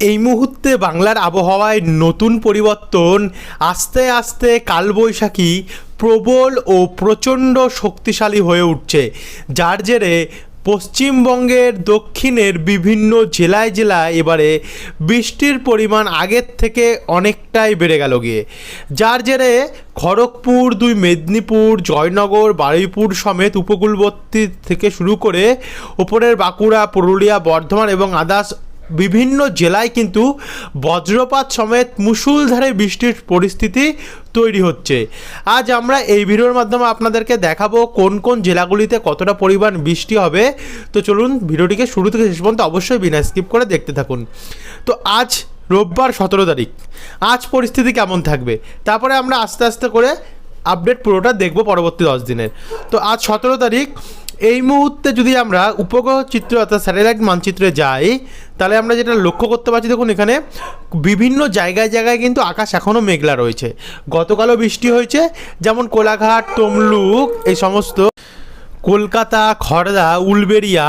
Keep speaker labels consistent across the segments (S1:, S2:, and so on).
S1: এই মুহূর্তে বাংলার আবহাওয়ায় নতুন পরিবর্তন, আস্তে আস্তে কালবৈশাখী প্রবল ও প্রচণ্ড শক্তিশালী হয়ে উঠছে। যার জেরে পশ্চিমবঙ্গের দক্ষিণের বিভিন্ন জেলায় জেলায় এবারে বৃষ্টির পরিমাণ আগের থেকে অনেকটাই বেড়ে গেল গিয়ে। যার জেরে খড়গপুর, দুই মেদিনীপুর, জয়নগর, বারুইপুর সমেত উপকূলবর্তী থেকে শুরু করে ওপরের বাঁকুড়া, পুরুলিয়া, বর্ধমান এবং আদার্স বিভিন্ন জেলায় কিন্তু বজ্রপাত সমেত মুষলধারে বৃষ্টির পরিস্থিতি তৈরি হচ্ছে। আজ আমরা এই ভিডিওর মাধ্যমে আপনাদেরকে দেখাবো কোন কোন জেলাগুলিতে কতটা পরিমাণ বৃষ্টি হবে। তো চলুন ভিডিওটিকে শুরু থেকে শেষ পর্যন্ত অবশ্যই বিনা স্কিপ করে দেখতে থাকুন। তো আজ রোববার সতেরো তারিখ। আজ পরিস্থিতি কেমন থাকবে? তারপরে আমরা আস্তে আস্তে করে আপডেট পুরোটা দেখব পরবর্তী দশ দিনের। তো আজ সতেরো তারিখ। এই মুহূর্তে যদি আমরা উপগ্রহ চিত্র অর্থাৎ স্যাটেলাইট মানচিত্রে যাই, তাহলে আমরা যেটা লক্ষ্য করতে পারছি, দেখুন এখানে বিভিন্ন জায়গায় জায়গায় কিন্তু আকাশ এখনও মেঘলা রয়েছে। গতকালও বৃষ্টি হয়েছে, যেমন কোলাঘাট, তমলুক, এই সমস্ত কলকাতা খড়দা উলবেড়িয়া,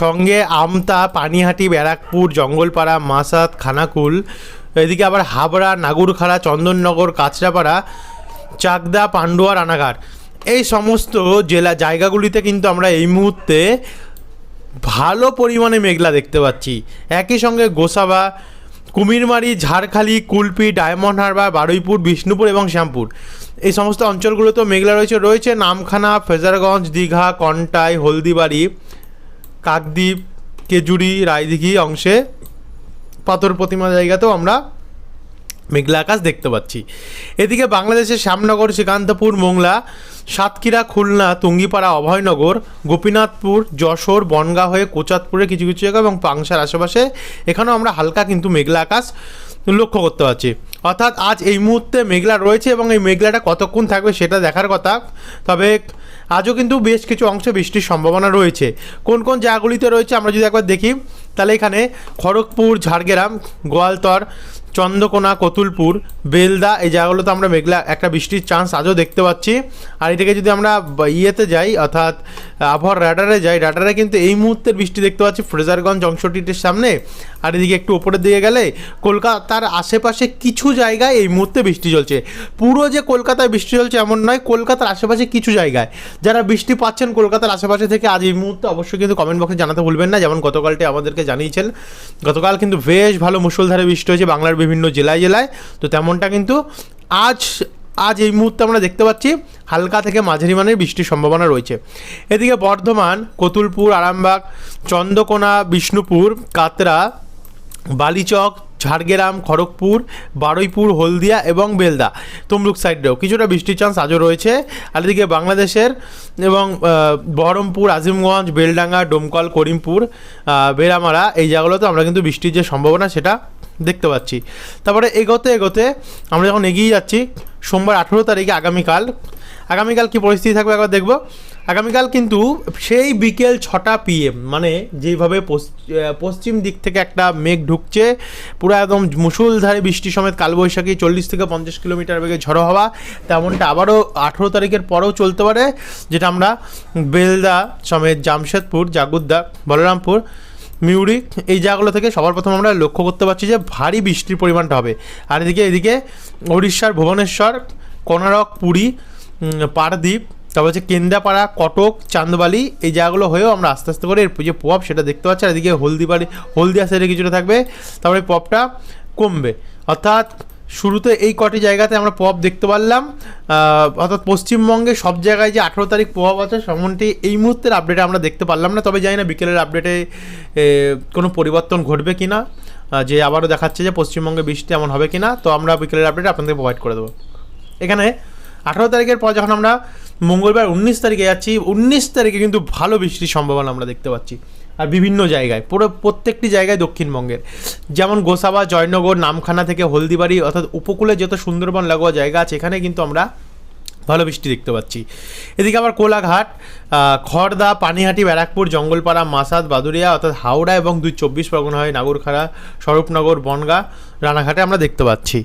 S1: সঙ্গে আমতা, পানিহাটি, ব্যারাকপুর, জঙ্গলপাড়া, মাসাদ, খানাকুল, এদিকে আবার হাবড়া, নাগুরখাড়া, চন্দননগর, কাঁচরাপাড়া, চাকদা, পান্ডুয়া, রানাঘাট। এই সমস্ত জেলা জায়গাগুলিতে কিন্তু আমরা এই মুহূর্তে ভালো পরিমাণে মেঘলা দেখতে পাচ্ছি। একই সঙ্গে গোসাবা, কুমিরমারি, ঝাড়খালি, কুলপি, ডায়মন্ড হারবার, বারুইপুর, বিষ্ণুপুর এবং শ্যামপুর। এই সমস্ত অঞ্চলগুলোতেও মেঘলা রয়েছে। রয়েছে নামখানা, ফেজারগঞ্জ, দীঘা, কন্টাই, হলদিবাড়ি, কাকদ্বীপ, কেজুরি, রায়দিঘি অংশে পাথর প্রতিমা জায়গাতেও আমরা মেঘলা আকাশ দেখতে পাচ্ছি। এদিকে বাংলাদেশের শ্যামনগর, শ্রীকান্তপুর, মোংলা, সাতক্ষীরা, খুলনা, তুঙ্গিপাড়া, অভয়নগর, গোপীনাথপুর, যশোর, বনগাঁ হয়ে কোচাতপুরে কিছু কিছু জায়গা এবং পাংশার আশেপাশে এখানেও আমরা হালকা কিন্তু মেঘলা আকাশ লক্ষ্য করতে পারছি। অর্থাৎ আজ এই মুহূর্তে মেঘলা রয়েছে এবং এই মেঘলাটা কতক্ষণ থাকবে সেটা দেখার কথা। তবে আজও কিন্তু বেশ কিছু অংশে বৃষ্টির সম্ভাবনা রয়েছে। কোন কোন জায়গাগুলিতে রয়েছে আমরা যদি একবার দেখি, তাহলে এখানে খড়গপুর, ঝাড়গ্রাম, গোয়ালতর চন্দ্রকোনা, কতুলপুর, বেলদা, এই জায়গাগুলোতে আমরা মেঘলা একটা বৃষ্টির চান্স আজও দেখতে পাচ্ছি। আর এদিকে যদি আমরা ইয়েতে যাই, অর্থাৎ আবহাওয়ার রাডারে যাই রাডারে কিন্তু এই মুহূর্তের বৃষ্টি দেখতে পাচ্ছি ফ্রেজারগঞ্জ অংশটির সামনে। আর এদিকে একটু ওপরের দিকে গেলে কলকাতার আশেপাশে কিছু জায়গায় এই মুহূর্তে বৃষ্টি চলছে। পুরো যে কলকাতায় বৃষ্টি চলছে এমন নয়, কলকাতার আশেপাশে কিছু জায়গায়। যারা বৃষ্টি পাচ্ছেন কলকাতার আশেপাশে থেকে আজ এই মুহূর্তে অবশ্যই কিন্তু কমেন্ট বক্সে জানাতে ভুলবেন না। যেমন গতকালটি আমাদেরকে জানিয়েছেন, গতকাল কিন্তু বেশ ভালো মুষলধারে বৃষ্টি হয়েছে বাংলার বিভিন্ন জেলায় জেলায়। তো তেমনটা কিন্তু আজ আজ এই মুহূর্তে আমরা দেখতে পাচ্ছি হালকা থেকে মাঝারি মানের বৃষ্টির সম্ভাবনা রয়েছে। এদিকে বর্ধমান, কতুলপুর, আরামবাগ, চন্দ্রকোনা, বিষ্ণুপুর, কাতরা, বালিচক, ঝাড়গ্রাম, খড়গপুর, বারুইপুর, হলদিয়া এবং বেলদা তমলুক সাইডেও কিছুটা বৃষ্টির চান্স আজও রয়েছে। আর এদিকে বাংলাদেশের এবং বহরমপুর, আজিমগঞ্জ, বেলডাঙ্গা, ডোমকল, করিমপুর বেড়ামারা এই জায়গাগুলোতে আমরা কিন্তু বৃষ্টির যে সম্ভাবনা সেটা দেখতে পাচ্ছি। তারপরে এগোতে এগোতে আমরা যখন এগিয়ে যাচ্ছি, সোমবার আঠেরো তারিখে আগামীকাল আগামীকাল কী পরিস্থিতি থাকবে একবার দেখব। আগামীকাল কিন্তু সেই বিকেল ছটা পিএম মানে যেইভাবে পশ্চিম দিক থেকে একটা মেঘ ঢুকছে, পুরো একদম মুসুলধারে বৃষ্টি সমেত কালবৈশাখী চল্লিশ থেকে পঞ্চাশ কিলোমিটার বেগে ঝড়ো হওয়া, তেমনটা আবারও আঠেরো তারিখের পরেও চলতে পারে, যেটা আমরা বেলদা সমেত জামশেদপুর, জাগুদ্দা, বলরামপুর মিউরি এই জায়গাগুলো থেকে সবার প্রথম আমরা লক্ষ্য করতে পারছি যে ভারী বৃষ্টির পরিমাণটা হবে। আর এদিকে এদিকে উড়িষ্যার ভুবনেশ্বর কোনারক পুরী পারদ্বীপ, তারপর হচ্ছে কেন্দ্রাপাড়া, কটক, চান্দবালি, এই জায়গাগুলো হয়েও আমরা আস্তে আস্তে করে এর যে প্রভাব সেটা দেখতে পাচ্ছি। আর এদিকে হলদিবাড়ি, হলদিয়া সাইডে কিছুটা থাকবে, তারপরে প্রভাবটা কমবে। অর্থাৎ শুরুতে এই কটি জায়গাতে আমরা প্রভাব দেখতে পারলাম। অর্থাৎ পশ্চিমবঙ্গে সব জায়গায় যে আঠেরো তারিখ প্রভাব আছে, সেমনটি এই মুহূর্তের আপডেটে আমরা দেখতে পারলাম না। তবে জানি না বিকেলের আপডেটে কোনো পরিবর্তন ঘটবে কি না যে আবারও দেখাচ্ছে যে পশ্চিমবঙ্গে বৃষ্টি এমন হবে কি না তো আমরা বিকেলের আপডেটে আপনাদের প্রোভাইড করে দেবো। এখানে আঠারো তারিখের পর যখন আমরা মঙ্গলবার উনিশ তারিখে যাচ্ছি, উনিশ তারিখে কিন্তু ভালো বৃষ্টির সম্ভাবনা আমরা দেখতে পাচ্ছি। আর বিভিন্ন জায়গায়, পুরো প্রত্যেকটি জায়গায় দক্ষিণবঙ্গের। যেমন গোসাবা, জয়নগর, নামখানা থেকে হলদিবাড়ি অর্থাৎ উপকূলে যত সুন্দরবন লাগোয়া জায়গা আছে, এখানে কিন্তু আমরা ভালো বৃষ্টি দেখতে পাচ্ছি। এদিকে আবার কোলাঘাট খড়দা পানিহাটি, ব্যারাকপুর, জঙ্গলপাড়া, মাসাদ বাদুরিয়া অর্থাৎ হাওড়া এবং দুই চব্বিশ পরগনা হয় নাগরখাড়া, স্বরূপনগর, বনগা, রানাঘাটে আমরা দেখতে পাচ্ছি।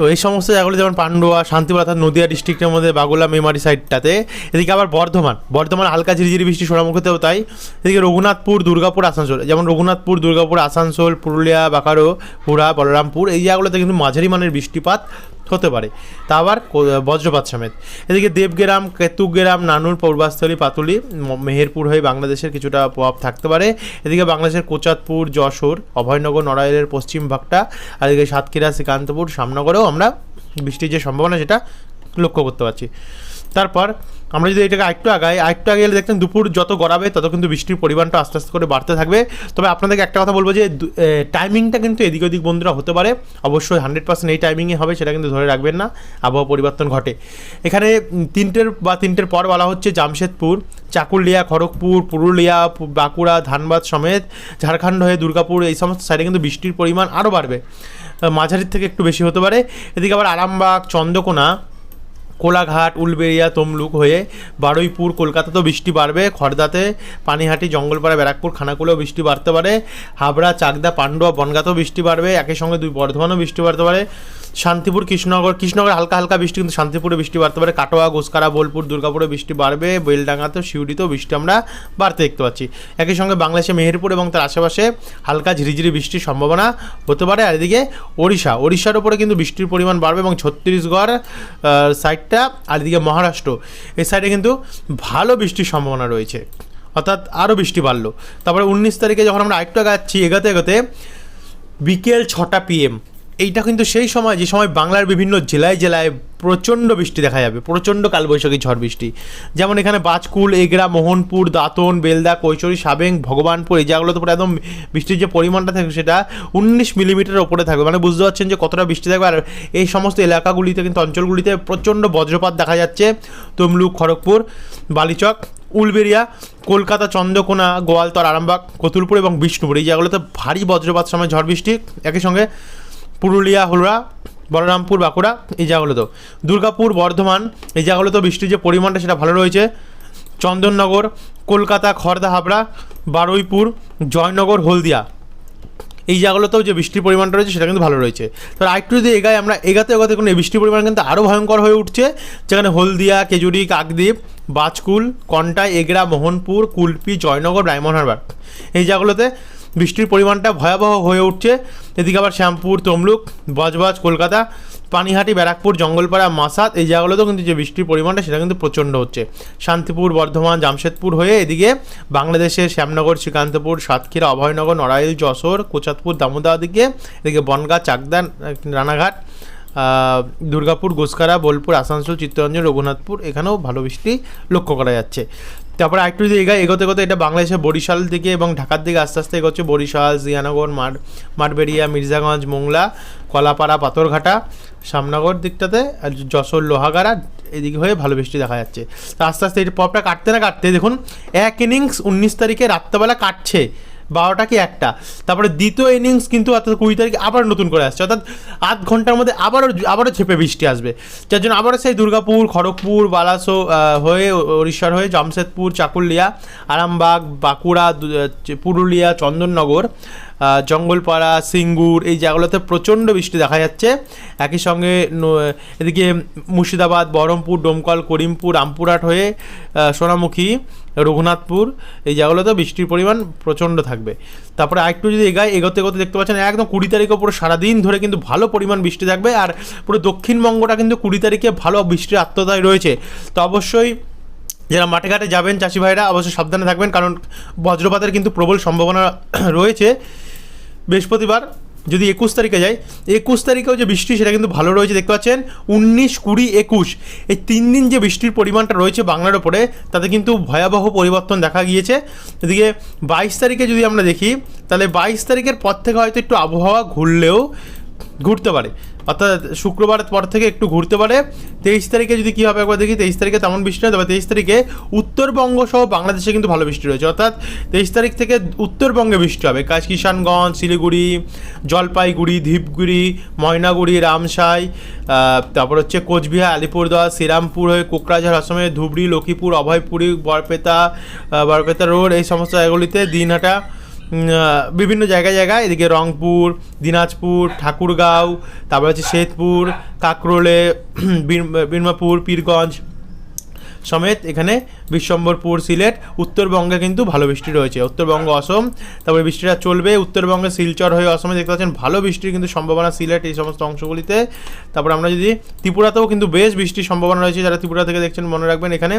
S1: তো এই সমস্ত জায়গাগুলো যেমন পান্ডুয়া শান্তিপুর অর্থাৎ নদিয়া ডিস্ট্রিক্টের মধ্যে, বাগুলা, মেমারি সাইডটাতে এদিকে আবার বর্ধমান। বর্ধমান হালকা ঝিরিঝিরি বৃষ্টি সোনামুখীতেও তাই। এদিকে রঘুনাথপুর, দুর্গাপুর, আসানসোল। যেমন রঘুনাথপুর, দুর্গাপুর, আসানসোল, পুরুলিয়া বাকারো হুড়া, বলরামপুর, এই জায়গাগুলোতে কিন্তু মাঝারি মানের বৃষ্টিপাত হতে পারে। তা আবার বজ্রপাত সমেত। এদিকে দেবগ্রাম, কেতুগ্রাম, নানুর পূর্বাস্থলী, পাতুলি মেহেরপুর হয়ে বাংলাদেশের কিছুটা প্রভাব থাকতে পারে। এদিকে বাংলাদেশের কোচাতপুর যশোর, অভয়নগর, নড়াইলের পশ্চিম ভাগটা, আর এদিকে সাতক্ষীরা, শ্রীকান্তপুর সামনগরেও আমরা বৃষ্টির যে সম্ভাবনা সেটা লক্ষ্য করতে পারছি। তারপর আমরা যদি এটাকে আরেকটু আগাই, আরেকটু আগে গেলে দেখতেন দুপুর যত গড়াবে তত কিন্তু বৃষ্টির পরিমাণটা আস্তে আস্তে করে বাড়তে থাকবে। তবে আপনাদেরকে একটা কথা বলব যে টাইমিংটা কিন্তু এদিক ওদিক বন্ধুরা হতে পারে। অবশ্যই হান্ড্রেড পার্সেন্ট এই টাইমিংয়ে হবে, সেটা কিন্তু ধরে রাখবেন না। আবহাওয়া পরিবর্তন ঘটে। এখানে তিনটের বা তিনটের পর বলা হচ্ছে জামশেদপুর, চাকুলিয়া, খড়গপুর, পুরুলিয়া, বাঁকুড়া, ধানবাদ সমেত, ঝাড়খণ্ড হয়ে দুর্গাপুর, এই সমস্ত সাইডে কিন্তু বৃষ্টির পরিমাণ আরও বাড়বে। মাঝারির থেকে একটু বেশি হতে পারে। এদিকে আবার আরামবাগ, চন্দ্রকোনা কোলাঘাট, উলবেড়িয়া, তমলুক হয়ে বারুইপুর, কলকাতাতেও বৃষ্টি বাড়বে। খড়দাতে পানিহাটি, জঙ্গলপাড়া, ব্যারাকপুর, খানাকুলেও বৃষ্টি বাড়তে পারে। হাবড়া, চাকদা, পান্ডুয়া, বনগাতেও বৃষ্টি বাড়বে। একই সঙ্গে দুই বর্ধমানেও বৃষ্টি বাড়তে পারে। শান্তিপুর, কৃষ্ণনগর কৃষ্ণনগর হালকা হালকা বৃষ্টি, কিন্তু শান্তিপুরে বৃষ্টি বাড়তে পারে। কাটোয়া গোসকারা বোলপুর, দুর্গাপুরে বৃষ্টি বাড়বে। বেলডাঙ্গাতেও শিউড়িতেও বৃষ্টি আমরা বাড়তে দেখতে পাচ্ছি। একই সঙ্গে বাংলাদেশে মেহেরপুর এবং তার আশেপাশে হালকা ঝিরিঝিরি বৃষ্টির সম্ভাবনা হতে পারে। আর এদিকে ওড়িশা, ওড়িশার ওপরে কিন্তু বৃষ্টির পরিমাণ বাড়বে এবং ছত্তিশগড় সাইডটা আর এদিকে মহারাষ্ট্র, এই সাইডে কিন্তু ভালো বৃষ্টির সম্ভাবনা রয়েছে। অর্থাৎ আরও বৃষ্টি বাড়লো। তারপরে উনিশ তারিখে যখন আমরা আরেকটু আগাচ্ছি, এগাতে এগোতে বিকেল ছটা পিএম এইটা কিন্তু সেই সময়, যে সময় বাংলার বিভিন্ন জেলায় জেলায় প্রচণ্ড বৃষ্টি দেখা যাবে, প্রচণ্ড কালবৈশাখী ঝড় বৃষ্টি। যেমন এখানে বাজকুল এগরা মোহনপুর, দাঁতন, বেলদা, কৈশোরী, সাবেং, ভগবানপুর, এই জায়গাগুলোতে পুরো একদম বৃষ্টির যে পরিমাণটা থাকবে সেটা উনিশ মিলিমিটারের ওপরে থাকবে। মানে বুঝতে পারছেন যে কতটা বৃষ্টি থাকবে। আর এই সমস্ত এলাকাগুলিতে কিন্তু, অঞ্চলগুলিতে প্রচণ্ড বজ্রপাত দেখা যাচ্ছে। তমলুক, খড়গপুর, বালিচক উলবেরিয়া কলকাতা, চন্দ্রকোনা, গোয়ালতর, আরামবাগ, কতুলপুর এবং বিষ্ণুপুর। এই জায়গাগুলোতে ভারী বজ্রপাত, সময় ঝড় বৃষ্টি। একই সঙ্গে পুরুলিয়া হলুরা বলরামপুর, বাঁকুড়া, এই জায়গাগুলোতেও দুর্গাপুর, বর্ধমান, এই জায়গাগুলোতেও বৃষ্টির যে পরিমাণটা সেটা ভালো রয়েছে। চন্দননগর, কলকাতা খড়দা হাবড়া, বারুইপুর, জয়নগর, হলদিয়া। এই জায়গাগুলোতেও যে বৃষ্টির পরিমাণটা রয়েছে সেটা কিন্তু ভালো রয়েছে। তো আরেকটু যদি এগায় আমরা, এগাতে এগাতে কোনো বৃষ্টির পরিমাণ কিন্তু আরও ভয়ঙ্কর হয়ে উঠছে। যেখানে হলদিয়া কেজুরি কাকদ্বীপ বাজকুল কন্টাই এগরা মোহনপুর, কুলপি, জয়নগর ডায়মন্ড হারবার। এই জায়গাগুলোতে বৃষ্টির পরিমাণটা ভয়াবহ হয়ে উঠছে। এদিকে আবার শ্যামপুর, তমলুক, বজবজ, কলকাতা, পানিহাটি, ব্যারাকপুর, জঙ্গলপাড়া মাসাত এই জায়গাগুলোতেও কিন্তু যে বৃষ্টির পরিমাণটা সেটা কিন্তু প্রচণ্ড হচ্ছে। শান্তিপুর, বর্ধমান, জামশেদপুর হয়ে এদিকে বাংলাদেশের শ্যামনগর, শ্রীকান্তপুর, সাতক্ষীরা, অভয়নগর, নড়াইল, যশোর কোচাতপুর দামোদা দিকে, এদিকে বনগাঁ চাকদা রানাঘাট দুর্গাপুর গোসকারা বোলপুর, আসানসোল, চিত্তরঞ্জন, রঘুনাথপুর, এখানেও ভালো বৃষ্টি লক্ষ্য করা যাচ্ছে। তারপরে একটু যদি এগা এগোতে এগোতে এটা বাংলাদেশের বরিশাল দিকে এবং ঢাকার দিকে আস্তে আস্তে এগোচ্ছে। বরিশাল, জিয়ানগর, মাঠ মাঠবেড়িয়া, মির্জাগঞ্জ, মোংলা, কলাপাড়া, পাথরঘাটা সামনগর দিকটাতে, আর যশোর, লোহাগাড়া এদিকে হয়ে ভালো বৃষ্টি দেখা যাচ্ছে। তা আস্তে আস্তে এই পপটা কাটতে না কাটতে দেখুন, এক ইনিংস উনিশ তারিখে রাত্রেবেলা কাটছে। বারোটা কি একটা। তারপরে দ্বিতীয় ইনিংস কিন্তু অর্থাৎ কুড়ি তারিখে আবার নতুন করে আসছে। অর্থাৎ আধ ঘণ্টার মধ্যে আবারও আবারও ঝেপে বৃষ্টি আসবে। যার জন্য আবারও সেই দুর্গাপুর, খড়গপুর, বালাসো হয়ে ওড়িশার হয়ে জামশেদপুর, চাকুলিয়া, আরামবাগ, বাঁকুড়া পুরুলিয়া, চন্দননগর জঙ্গলপাড়া, সিঙ্গুর এই জায়গাগুলোতে প্রচণ্ড বৃষ্টি দেখা যাচ্ছে। একই সঙ্গে এদিকে মুর্শিদাবাদ, বহরমপুর, ডোমকল, করিমপুর, রামপুরহাট হয়ে সোনামুখী রঘুনাথপুর, এই জায়গাগুলোতে বৃষ্টির পরিমাণ প্রচণ্ড থাকবে। তারপরে আরেকটু যদি এগায় এগোতে এগোতে দেখতে পাচ্ছেন, একদম কুড়ি তারিখে পুরো সারাদিন ধরে কিন্তু ভালো পরিমাণ বৃষ্টি থাকবে আর পুরো দক্ষিণবঙ্গটা কিন্তু কুড়ি তারিখে ভালো বৃষ্টির আত্মদায় রয়েছে। তো অবশ্যই যারা মাঠে ঘাটে যাবেন চাষি ভাইরা, অবশ্যই সাবধানে থাকবেন, কারণ বজ্রপাতের কিন্তু প্রবল সম্ভাবনা রয়েছে। বৃহস্পতিবার যদি একুশ তারিখে যাই, একুশ তারিখেও যে বৃষ্টি, সেটা কিন্তু ভালো রয়েছে, দেখতে পাচ্ছেন? উনিশ, কুড়ি, একুশ। এই তিন দিন যে বৃষ্টির পরিমাণটা রয়েছে বাংলার ওপরে, তাতে কিন্তু ভয়াবহ পরিবর্তন দেখা গিয়েছে। এদিকে বাইশ তারিখে যদি আমরা দেখি, তাহলে বাইশ তারিখের পর থেকে হয়তো একটু আবহাওয়া ঘুরলেও ঘুরতে পারে। অর্থাৎ শুক্রবার পর থেকে একটু ঘুরতে পারে। তেইশ তারিখে যদি কী হবে একবার দেখি, তেইশ তারিখে তেমন বৃষ্টি নয় তবে তেইশ তারিখে উত্তরবঙ্গ সহ বাংলাদেশে কিন্তু ভালো বৃষ্টি রয়েছে। অর্থাৎ তেইশ তারিখ থেকে উত্তরবঙ্গে বৃষ্টি হবে। কাজ কিষানগঞ্জ, শিলিগুড়ি, জলপাইগুড়ি, ধীপগুড়ি, ময়নাগুড়ি, রামসাই তারপর হচ্ছে কোচবিহার, আলিপুরদুয়ার, শ্রীরামপুর হয়ে কোকরাঝাড় আসামে ধুবড়ি, লক্ষ্মীপুর, অভয়পুরি বরপেতা বরপেতা রোড, এই সমস্ত জায়গাগুলিতে দিনহাটা বিভিন্ন জায়গায় জায়গায় এদিকে রংপুর দিনাজপুর ঠাকুরগাঁও তারপর হচ্ছে শেতপুর কাকরোলে বীর- বীরমাপুর পীরগঞ্জ সমেত এখানে বিশ্বম্বরপুর সিলেট, উত্তরবঙ্গে কিন্তু ভালো বৃষ্টি রয়েছে। উত্তরবঙ্গ, অসম, তারপরে বৃষ্টিটা চলবে। উত্তরবঙ্গে শিলচর হয়ে অসমে দেখতে পাচ্ছেন ভালো বৃষ্টির কিন্তু সম্ভাবনা সিলেট এই সমস্ত অংশগুলিতে। তারপর আমরা যদি ত্রিপুরাতেও কিন্তু বেশ বৃষ্টির সম্ভাবনা রয়েছে। যারা ত্রিপুরা থেকে দেখছেন, মনে রাখবেন এখানে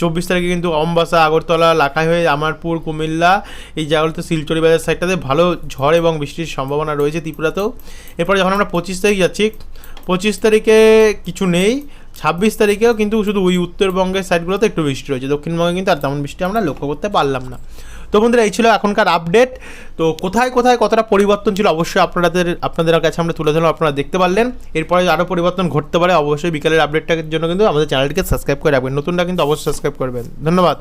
S1: চব্বিশ তারিখে কিন্তু অম্বাসা, আগরতলা লাখাই হয়ে আমারপুর, কুমিল্লা, এই জায়গাগুলোতে শিলচরি বাজার সাইডটাতে ভালো ঝড় এবং বৃষ্টির সম্ভাবনা রয়েছে ত্রিপুরাতেও। এরপরে যখন আমরা পঁচিশ তারিখ যাচ্ছি, পঁচিশ তারিখে কিছু নেই। ছাব্বিশ তারিখেও কিন্তু শুধু ওই উত্তরবঙ্গের সাইডগুলোতে একটু বৃষ্টি রয়েছে। দক্ষিণবঙ্গে কিন্তু আর তেমন বৃষ্টি আমরা লক্ষ্য করতে পারলাম না। তো বন্ধুরা, এই ছিল এখনকার আপডেট তো কোথায় কোথায় কতটা পরিবর্তন ছিল অবশ্যই আপনাদের আপনাদের কাছে আমরা তুলে ধরলাম, আপনারা দেখতে পারলেন। এরপরে আরও পরিবর্তন ঘটতে পারে অবশ্যই বিকালের আপডেটটার জন্য কিন্তু আমাদের চ্যানেলটিকে সাবস্ক্রাইব করে রাখবেন। নতুনটা কিন্তু অবশ্যই সাবস্ক্রাইব করবেন। ধন্যবাদ।